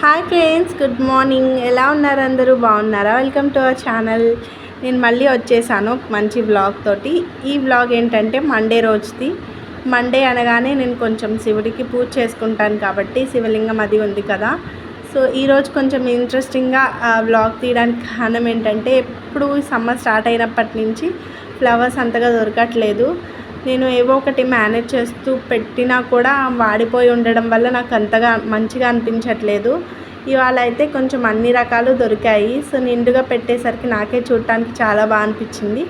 Hi friends good morning. ఎలా ఉన్నారు అందరూ? బాగున్నారా? Welcome to our channel. నేను మళ్ళీ వచ్చేసాను మంచి బ్లాగ్ తోటి. ఈ వ్లాగ్ ఏంటంటే మండే రోజుది. మండే అనగానే నేను కొంచెం శివుడికి పూజ చేసుకుంటాను కాబట్టి శివలింగం అది ఉంది కదా. సో ఈరోజు కొంచెం ఇంట్రెస్టింగ్గా వ్లాగ్ తీయడానికి కారణం ఏంటంటే ఎప్పుడు సమ్మర్ స్టార్ట్ అయినప్పటి నుంచి ఫ్లవర్స్ అంతగా దొరకట్లేదు. నేను ఏవో ఒకటి మేనేజ్ చేస్తూ పెట్టినా కూడా వాడిపోయి ఉండడం వల్ల నాకు అంతగా మంచిగా అనిపించట్లేదు. ఇవాళ అయితే కొంచెం అన్ని రకాలు దొరికాయి. సో నిండుగా పెట్టేసరికి నాకే చూడటానికి చాలా బాగా అనిపించింది.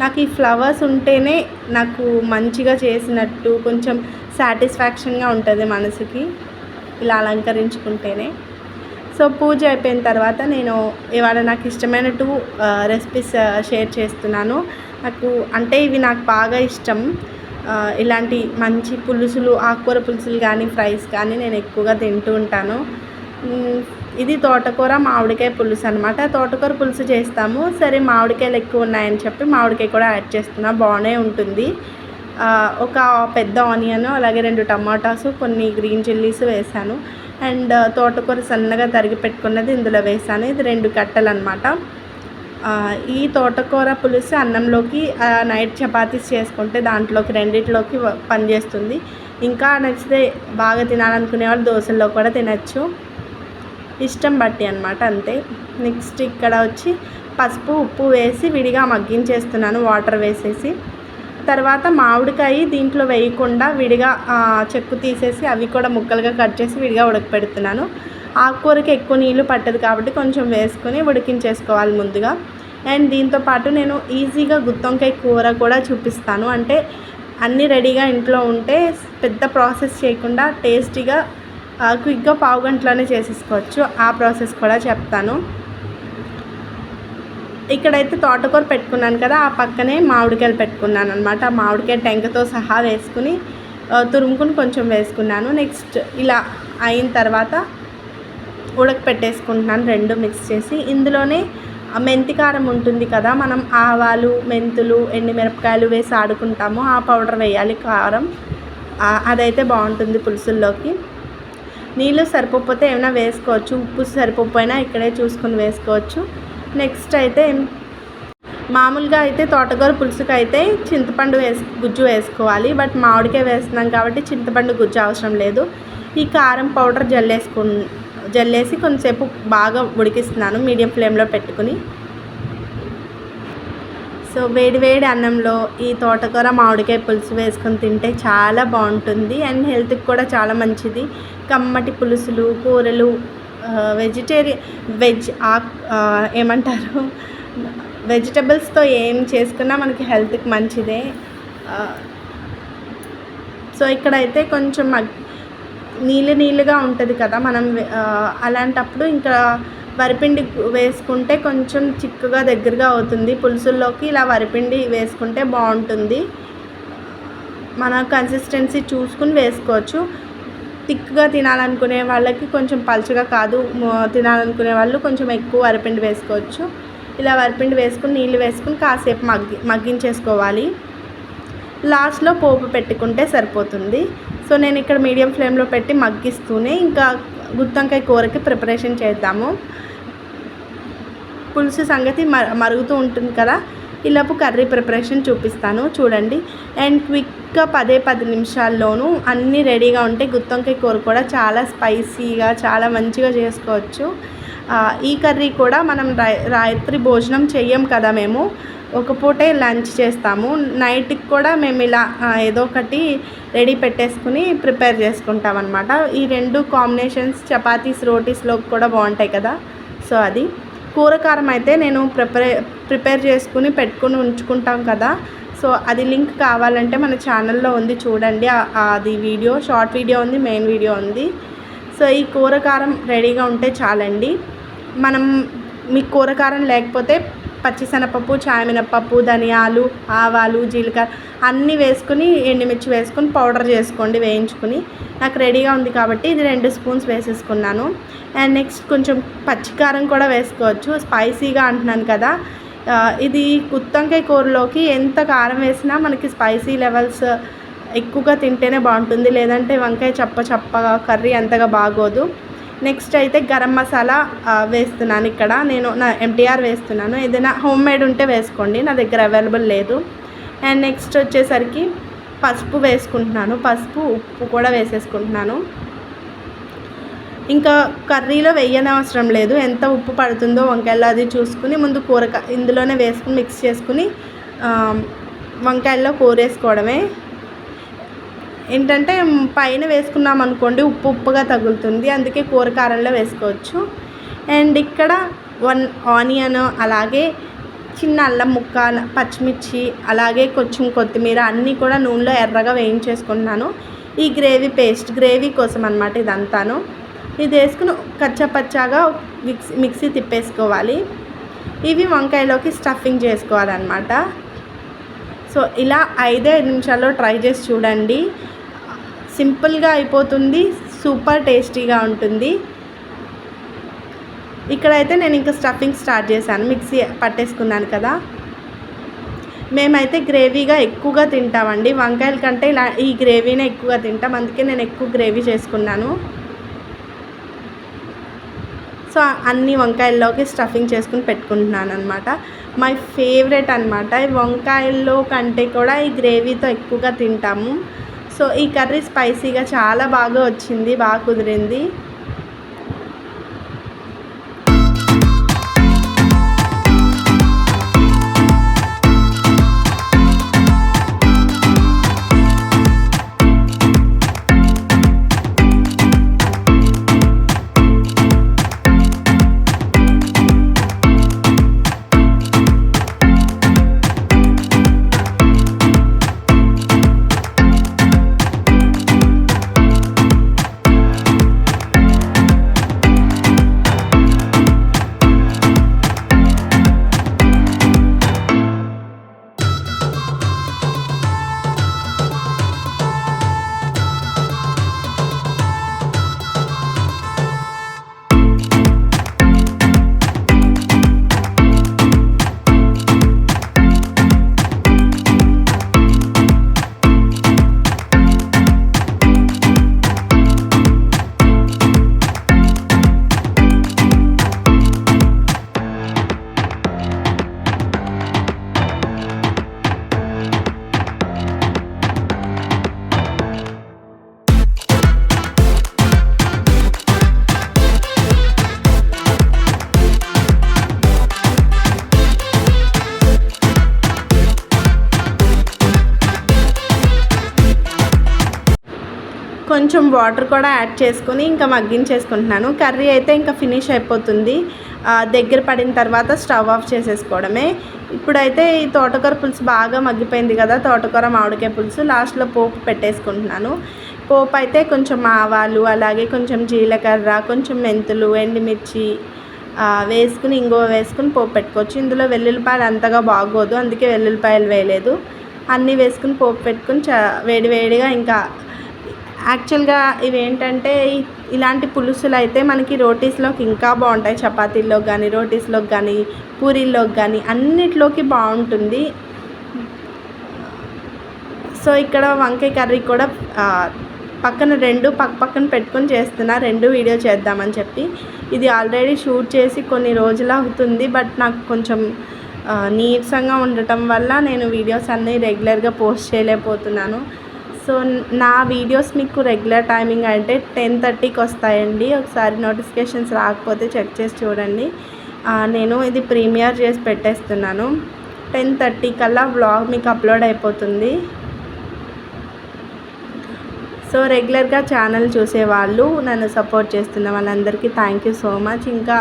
నాకు ఈ ఫ్లవర్స్ ఉంటేనే నాకు మంచిగా చేసినట్టు కొంచెం సాటిస్ఫాక్షన్గా ఉంటుంది మనసుకి. ఇలా అలంకరించుకుంటేనే. సో పూజ అయిపోయిన తర్వాత నేను ఇవాళ నాకు ఇష్టమైన టూ రెసిపీస్ షేర్ చేస్తున్నాను. నాకు అంటే ఇవి నాకు బాగా ఇష్టం. ఇలాంటి మంచి పులుసులు ఆకుకూర పులుసులు కానీ ఫ్రైస్ కానీ నేను ఎక్కువగా తింటూ ఉంటాను. ఇది తోటకూర మామిడికాయ పులుసు అనమాట తోటకూర పులుసు చేస్తాము. సరే మామిడికాయలు ఎక్కువ ఉన్నాయని చెప్పి మామిడికాయ కూడా యాడ్ చేస్తున్నా. బాగానే ఉంటుంది. ఒక పెద్ద ఆనియన్ అలాగే రెండు టమాటాస్ కొన్ని గ్రీన్ చిల్లీస్ వేసాను అండ్ తోటకూర సన్నగా తరిగి పెట్టుకున్నది ఇందులో వేసాను ఇది రెండు కట్టలు అనమాట ఈ తోటకూర పులుసు అన్నంలోకి నైట్ చపాతీస్ చేసుకుంటే దాంట్లోకి రెండిట్లోకి పనిచేస్తుంది. ఇంకా నచ్చితే బాగా తినాలనుకునే వాళ్ళు దోశల్లో కూడా తినచ్చు. ఇష్టం బట్టి అనమాట అంతే. నెక్స్ట్ ఇక్కడ వచ్చి పసుపు ఉప్పు వేసి విడిగా మగ్గించేస్తున్నాను వాటర్ వేసేసి. తర్వాత మామిడికాయ దీంట్లో వేయకుండా విడిగా చెక్కు తీసేసి అవి కూడా ముక్కలుగా కట్ చేసి విడిగా ఉడకపెడుతున్నాను. ఆకుకూరకి ఎక్కువ నీళ్ళు పట్టదు కాబట్టి కొంచెం వేసుకొని ఉడికించేసుకోవాలి ముందుగా. అండ్ దీంతో పాటు నేను ఈజీగా గుత్తొంకాయ కూర కూడా చూపిస్తాను. అంటే అన్నీ రెడీగా ఇంట్లో ఉంటే పెద్ద ప్రాసెస్ చేయకుండా టేస్టీగా క్విక్గా పావు గంటలోనే చేసేసుకోవచ్చు. ఆ ప్రాసెస్ కూడా చెప్తాను. ఇక్కడైతే తోటకూర పెట్టుకున్నాను కదా ఆ పక్కనే మామిడికాయలు పెట్టుకున్నాను అనమాట ఆ మామిడికాయ టెంకతో సహా వేసుకుని తురుముకుని కొంచెం వేసుకున్నాను. నెక్స్ట్ ఇలా అయిన తర్వాత ఉడకపెట్టేసుకుంటున్నాను రెండు మిక్స్ చేసి. ఇందులోనే మెంతి కారం ఉంటుంది కదా మనం ఆవాలు మెంతులు ఎండుమిరపకాయలు వేసి ఆడుకుంటాము. ఆ పౌడర్ వేయాలి కారం. అదైతే బాగుంటుంది పులుసుల్లోకి. నీళ్ళు సరిపోతే ఏమైనా వేసుకోవచ్చు. ఉప్పు సరిపోయినా ఇక్కడే చూసుకొని వేసుకోవచ్చు. నెక్స్ట్ అయితే మామూలుగా అయితే తోటకూర పులుసుకి అయితే చింతపండు వేసి గుజ్జు వేసుకోవాలి. బట్ మామిడికాయ వేస్తున్నాం కాబట్టి చింతపండు గుజ్జు అవసరం లేదు. ఈ కారం పౌడర్ జల్లేసుకు జల్లేసి కొంతసేపు బాగా ఉడికిస్తున్నాను. మీడియం ఫ్లేమ్లో పెట్టుకుని. సో వేడి వేడి అన్నంలో ఈ తోటకూర మామిడికాయ పులుసు వేసుకొని తింటే చాలా బాగుంటుంది. అండ్ హెల్త్కి కూడా చాలా మంచిది. కమ్మటి పులుసులు కూరలు వెజిటేరియన్ వెజ్ ఆక్ ఆ, ఏమంటారు? వెజిటబుల్స్తో ఏం చేసుకున్నా మనకి హెల్త్కి మంచిదే. సో ఇక్కడైతే కొంచెం నీళ్ళు నీళ్ళుగా ఉంటుంది కదా మనం అలాంటప్పుడు ఇంకా వరిపిండి వేసుకుంటే కొంచెం చిక్కుగా దగ్గరగా అవుతుంది. పులుసుల్లోకి ఇలా వరిపిండి వేసుకుంటే బాగుంటుంది. మన కన్సిస్టెన్సీ చూసుకుని వేసుకోవచ్చు. థిక్గా తినాలనుకునే వాళ్ళకి కొంచెం పలుచగా కాదు తినాలనుకునే వాళ్ళు కొంచెం ఎక్కువ వరిపిండి వేసుకోవచ్చు. ఇలా వరిపిండి వేసుకుని నీళ్ళు వేసుకుని కాసేపు మగ్గి మగ్గించేసుకోవాలి. లాస్ట్లో పోపు పెట్టుకుంటే సరిపోతుంది. సో నేను ఇక్కడ మీడియం ఫ్లేమ్లో పెట్టి మగ్గిస్తూనే ఇంకా గుత్తంకాయ కూరకి ప్రిపరేషన్ చేద్దాము. పులుసు సంగతి మరుగుతూ ఉంటుంది కదా. ఇలాపు కర్రీ ప్రిపరేషన్ చూపిస్తాను చూడండి. అండ్ క్విక్గా పదే పది నిమిషాల్లోనూ అన్నీ రెడీగా ఉంటే గుత్తొంకాయ కూర కూడా చాలా స్పైసీగా చాలా మంచిగా చేసుకోవచ్చు. ఈ కర్రీ కూడా మనం రాత్రి భోజనం చెయ్యం కదా మేము. ఒక పూటే లంచ్ చేస్తాము. నైట్కి కూడా మేము ఇలా ఏదో ఒకటి రెడీ పెట్టేసుకుని ప్రిపేర్ చేసుకుంటాం అనమాట ఈ రెండు కాంబినేషన్స్ చపాతీస్ రోటీస్లో కూడా బాగుంటాయి కదా. సో అది. కూర కారం అయితే నేను ప్రిపేర్ ప్రిపేర్ చేసుకుని పెట్టుకుని ఉంచుకుంటాం కదా. సో అది లింక్ కావాలంటే మన ఛానల్లో ఉంది చూడండి. అది వీడియో షార్ట్ వీడియో ఉంది మెయిన్ వీడియో ఉంది. సో ఈ కూర కారం రెడీగా ఉంటే చాలండి. మనం మీకు కూర కారం లేకపోతే పచ్చిసెనపప్పు చాయమినపప్పు ధనియాలు ఆవాలు జీలకర్ర అన్నీ వేసుకుని ఎండుమిర్చి వేసుకుని పౌడర్ చేసుకోండి వేయించుకుని. నాకు రెడీగా ఉంది కాబట్టి ఇది రెండు స్పూన్స్ వేసేసుకున్నాను. అండ్ నెక్స్ట్ కొంచెం పచ్చికారం కూడా వేసుకోవచ్చు. స్పైసీగా అంటున్నాను కదా. ఇది ఉత్తంకాయ కూరలోకి ఎంత కారం వేసినా మనకి స్పైసీ లెవెల్స్ ఎక్కువగా తింటేనే బాగుంటుంది. లేదంటే వంకాయ చప్ప చప్పగా కర్రీ అంతగా బాగోదు. నెక్స్ట్ అయితే గరం మసాలా వేస్తున్నాను ఇక్కడ. నేను నా ఎంటీఆర్ వేస్తున్నాను. ఏదైనా హోమ్ మేడ్ ఉంటే వేసుకోండి. నా దగ్గర అవైలబుల్ లేదు. అండ్ నెక్స్ట్ వచ్చేసరికి పసుపు వేసుకుంటున్నాను. పసుపు ఉప్పు కూడా వేసేసుకుంటున్నాను. ఇంకా కర్రీలో వేయని అవసరం లేదు. ఎంత ఉప్పు పడుతుందో వంకాయలో అది చూసుకుని ముందు కూరక ఇందులోనే వేసుకుని మిక్స్ చేసుకుని వంకాయల్లో వంకాయల్లో కూరేసుకోవడమే. ఏంటంటే పైన వేసుకున్నాం అనుకోండి ఉప్పు ఉప్పుగా తగులుతుంది. అందుకే కూర కారంలో వేసుకోవచ్చు. అండ్ ఇక్కడ వన్ ఆనియన్ అలాగే చిన్న అల్లం ముక్క పచ్చిమిర్చి అలాగే కొంచెం కొత్తిమీర అన్నీ కూడా నూనెలో ఎర్రగా వేయించేసుకున్నాను ఈ గ్రేవీ పేస్ట్ గ్రేవీ కోసం అనమాట ఇదంతాను. ఇది వేసుకుని కచ్చపచ్చాగా మిక్సీ మిక్సీ తిప్పేసుకోవాలి. ఇవి వంకాయలోకి స్టఫింగ్ చేసుకోవాలన్నమాట. సో ఇలా ఐదే నిమిషాల్లో ట్రై చేసి చూడండి. సింపుల్గా అయిపోతుంది సూపర్ టేస్టీగా ఉంటుంది. ఇక్కడైతే నేను ఇంకా స్టఫింగ్ స్టార్ట్ చేశాను మిక్సీ పట్టేసుకున్నాను కదా. మేమైతే గ్రేవీగా ఎక్కువగా తింటామండి. వంకాయల కంటే ఇలా ఈ గ్రేవీనే ఎక్కువగా తింటాం. అందుకే నేను ఎక్కువ గ్రేవీ చేసుకున్నాను. సో అన్ని వంకాయల్లోకి స్టఫింగ్ చేసుకుని పెట్టుకుంటున్నాను అనమాట మై ఫేవరెట్ అనమాట వంకాయల్లో కంటే కూడా ఈ గ్రేవీతో ఎక్కువగా తింటాము. సో ఈ కర్రీ స్పైసీగా చాలా బాగా వచ్చింది బాగా కుదిరింది. కొంచెం వాటర్ కూడా యాడ్ చేసుకుని ఇంకా మగ్గించేసుకుంటున్నాను. కర్రీ అయితే ఇంకా ఫినిష్ అయిపోతుంది. దగ్గర పడిన తర్వాత స్టవ్ ఆఫ్ చేసేసుకోవడమే. ఇప్పుడైతే ఈ తోటకూర పులుసు బాగా మగ్గిపోయింది కదా తోటకూర మామిడికాయ పులుసు. లాస్ట్లో పోపు పెట్టేసుకుంటున్నాను. పోపు అయితే కొంచెం ఆవాలు అలాగే కొంచెం జీలకర్ర కొంచెం మెంతులు ఎండుమిర్చి వేసుకుని ఇంగువ వేసుకుని పోపు పెట్టుకోవచ్చు. ఇందులో వెల్లుల్లిపాయలు అంతగా బాగోదు అందుకే వెల్లుల్లిపాయలు వేయలేదు. అన్నీ వేసుకుని పోపు పెట్టుకుని చ వేడి వేడిగా ఇంకా యాక్చువల్గా ఇవేంటంటే ఇలాంటి పులుసులు అయితే మనకి రోటీస్లోకి ఇంకా బాగుంటాయి. చపాతీల్లోకి కానీ రోటీస్లోకి కానీ పూరీల్లోకి కానీ అన్నిట్లోకి బాగుంటుంది. సో ఇక్కడ వంకాయ కర్రీ కూడా పక్కన రెండు పక్క పక్కన పెట్టుకొని చేస్తున్నా. రెండు వీడియో చేద్దామని చెప్పి. ఇది ఆల్రెడీ షూట్ చేసి కొన్ని రోజులు అవుతుంది. బట్ నాకు కొంచెం నీరసంగా ఉండటం వల్ల నేను వీడియోస్ అన్నీ రెగ్యులర్గా పోస్ట్ చేయలేకపోతున్నాను. సో నా వీడియోస్ మీకు రెగ్యులర్ టైమింగ్ అంటే టెన్ థర్టీకి వస్తాయండి. ఒకసారి నోటిఫికేషన్స్ రాకపోతే చెక్ చేసి చూడండి. నేను ఇది ప్రీమియర్ చేసి పెట్టేస్తున్నాను. టెన్ థర్టీ కల్లా వ్లాగ్ మీకు అప్లోడ్ అయిపోతుంది. సో రెగ్యులర్గా ఛానల్ చూసేవాళ్ళు నన్ను సపోర్ట్ చేస్తున్న వాళ్ళందరికీ థ్యాంక్ యూ సో మచ్ ఇంకా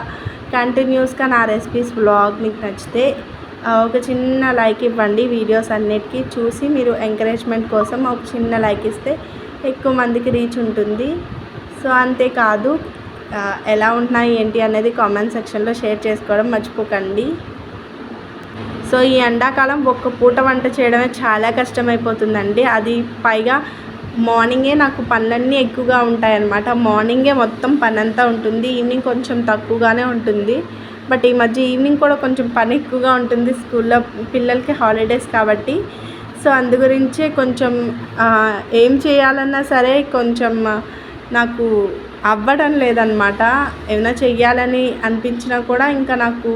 కంటిన్యూస్గా నా రెసిపీస్ వ్లాగ్ మీకు నచ్చితే ఒక చిన్న లైక్ ఇవ్వండి వీడియోస్ అన్నిటికీ. చూసి మీరు ఎంకరేజ్మెంట్ కోసం ఒక చిన్న లైక్ ఇస్తే ఎక్కువ మందికి రీచ్ ఉంటుంది. సో అంతేకాదు ఎలా ఉంటున్నాయి ఏంటి అనేది కామెంట్ సెక్షన్లో షేర్ చేసుకోవడం మర్చిపోకండి. సో ఈ ఎండాకాలం ఒక్క పూట వంట చేయడమే చాలా కష్టమైపోతుందండి. అది పైగా మార్నింగే నాకు పనులన్నీ ఎక్కువగా ఉంటాయన్నమాట. మార్నింగే మొత్తం పని అంతా ఉంటుంది. ఈవినింగ్ కొంచెం తక్కువగానే ఉంటుంది. బట్ ఈ మధ్య ఈవినింగ్ కూడా కొంచెం పని ఎక్కువగా ఉంటుంది స్కూల్లో పిల్లలకి హాలిడేస్ కాబట్టి. సో అందు గురించే కొంచెం ఏం చేయాలన్నా సరే కొంచెం నాకు అవ్వడం లేదనమాట ఏమైనా చెయ్యాలని అనిపించినా కూడా ఇంకా నాకు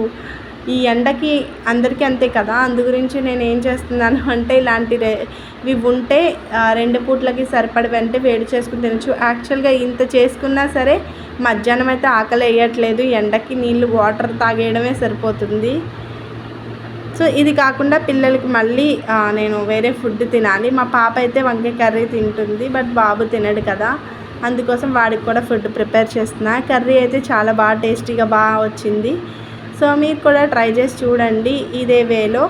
ఈ ఎండకి అందరికీ అంతే కదా. అందు గురించి నేను ఏం చేస్తున్నాను అంటే ఇలాంటి రే ఇవి ఉంటే రెండు పూట్లకి సరిపడ వెంటే వేడి చేసుకుని తినచ్చు. యాక్చువల్గా ఇంత చేసుకున్నా సరే మధ్యాహ్నం అయితే ఆకలి వేయట్లేదు. ఎండకి నీళ్ళు వాటర్ తాగేయడమే సరిపోతుంది. సో ఇది కాకుండా పిల్లలకి మళ్ళీ నేను వేరే ఫుడ్ తినాలి. మా పాప అయితే వంకాయ కర్రీ తింటుంది బట్ బాబు తినడు కదా. అందుకోసం వాడికి కూడా ఫుడ్ ప్రిపేర్ చేస్తున్నా. కర్రీ అయితే చాలా బాగా టేస్టీగా బాగా వచ్చింది. సో మీరు కూడా ట్రై చేసి చూడండి. ఇదే వేలో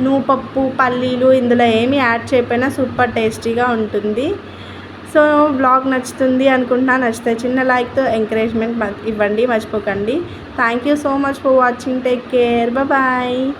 నువ్వుపప్పు పల్లీలు ఇందులో ఏమి యాడ్ చేయకపోయినా సూపర్ టేస్టీగా ఉంటుంది. సో బ్లాగ్ నచ్చుతుంది అనుకుంటున్నా నచ్చితే చిన్న లైక్తో ఎంకరేజ్మెంట్ ఇవ్వండి మర్చిపోకండి. Thank you so much for watching. Take care. Bye.